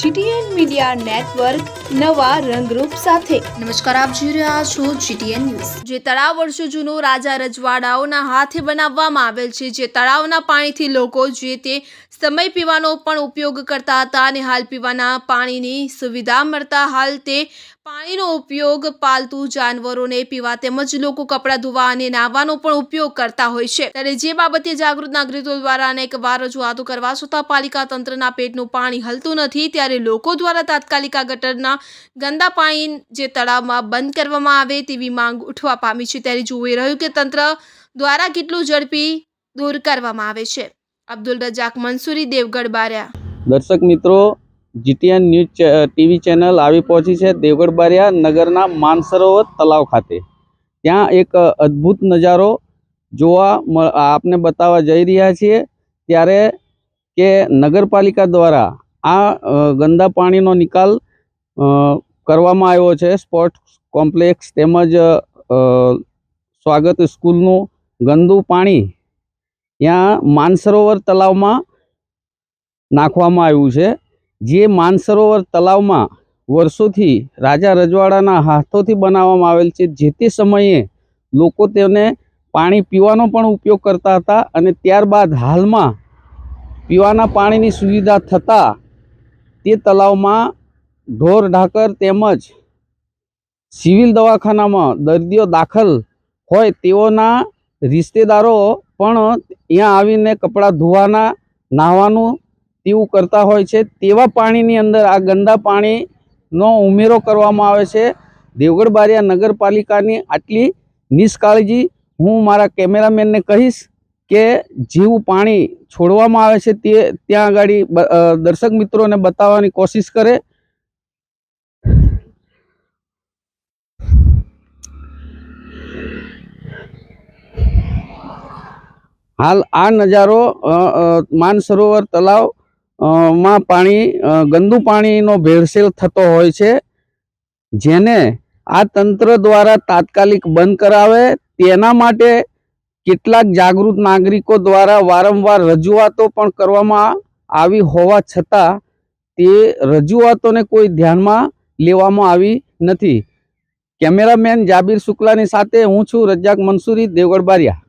GTN media network નવા રંગરૂપ સાથે. નમસ્કાર, આપ જોઈ રહ્યા છો જીટીએન ન્યૂઝ. જે તળાવ વર્ષો જૂનું રાજા રજવાડાઓના હાથે બનાવવામાં આવેલ છે, જે તળાવના પાણીથી લોકો જે તે સમય પીવાનો પણ ઉપયોગ કરતા હતા અને હાલ પીવાના પાણીની સુવિધા મળતા હાલ તે પાણીનો ઉપયોગ પાલતુ જાનવરોને પીવા તેમજ લોકો કપડાં ધોવા અને નાહવાનો પણ ઉપયોગ કરતા હોય છે. ત્યારે જે બાબતે જાગૃત નાગરિકો દ્વારા અનેક વાર રજૂઆતો કરવા છતાં પાલિકા તંત્રના પેટનું પાણી હલતું નથી, ત્યારે લોકો દ્વારા તાત્કાલિક આ ગટરના ગંદા પાણી જે તળાવમાં બંધ કરવામાં આવે તેવી માંગ ઉઠવા પામી છે. ત્યારે જોઈ રહ્યું કે તંત્ર દ્વારા કેટલું ઝડપી દૂર કરવામાં આવે છે. અબ્દુલ રજાક મંસૂરી, દેવગઢ, બાર્યા. દર્શક મિત્રો, જીટીએન ન્યૂઝ ટીવી ચેનલ આવી પહોંચી છે દેવગઢ, બારિયા નગરના માનસરોવર તલાવ ખાતે. ત્યાં એક અદ્ભુત નજારો જોવા આપને બતાવવા જઈ રહ્યા છીએ. ત્યારે કે નગરપાલિકા દ્વારા આ ગંદા પાણીનો નિકાલ કરવામાં આવ્યો છે. સ્પોર્ટ્સ કોમ્પ્લેક્સ તેમજ સ્વાગત સ્કૂલનું ગંદુ પાણી ત્યાં માનસરોવર તલાવમાં નાખવામાં આવ્યું છે. જે માનસરોવર તલાવમાં વર્ષોથી રાજા રજવાડાના હાથોથી બનાવવામાં આવેલ છે. જે તે સમયે લોકો તેને પાણી પીવાનો પણ ઉપયોગ કરતા હતા અને ત્યારબાદ હાલમાં પીવાના પાણીની સુવિધા થતાં તે તલાવમાં ઢોર, ઢાકર તેમજ સિવિલ દવાખાનામાં દર્દીઓ દાખલ હોય તેઓના રિશ્તેદારો પણ ત્યાં આવીને કપડાં ધોવાના, નાહવાનું તેવું કરતા હોય છે. તેવા પાણીની અંદર આ ગંદા પાણીનો ઉમેરો કરવામાં આવે છે. દેવગઢ બારિયા નગરપાલિકાની આટલી નિષ્કાળજી હું મારા કેમેરામેનને કહીશ. કે જેવું પાણી છોડવામાં આવે છે તે ત્યાં આગળ દર્શક મિત્રોને બતાવવાની કોશિશ કરે. હાલ આ નજારો માનસરોવર તલાવમાં પાણી ગંદુ પાણીનો ભેળસેળ થતો હોય છે. જેને આ તંત્ર દ્વારા તાત્કાલિક બંધ કરાવે તેના માટે કેટલાક જાગૃત નાગરિકો દ્વારા વારંવાર રજૂઆતો પણ કરવામાં આવી હોવા છતાં તે રજૂઆતોને કોઈ ધ્યાનમાં લેવામાં આવી નથી. કેમેરામેન જાબીર શુક્લાની સાથે હું છું રજાક મંસૂરી, દેવગઢ બારિયા.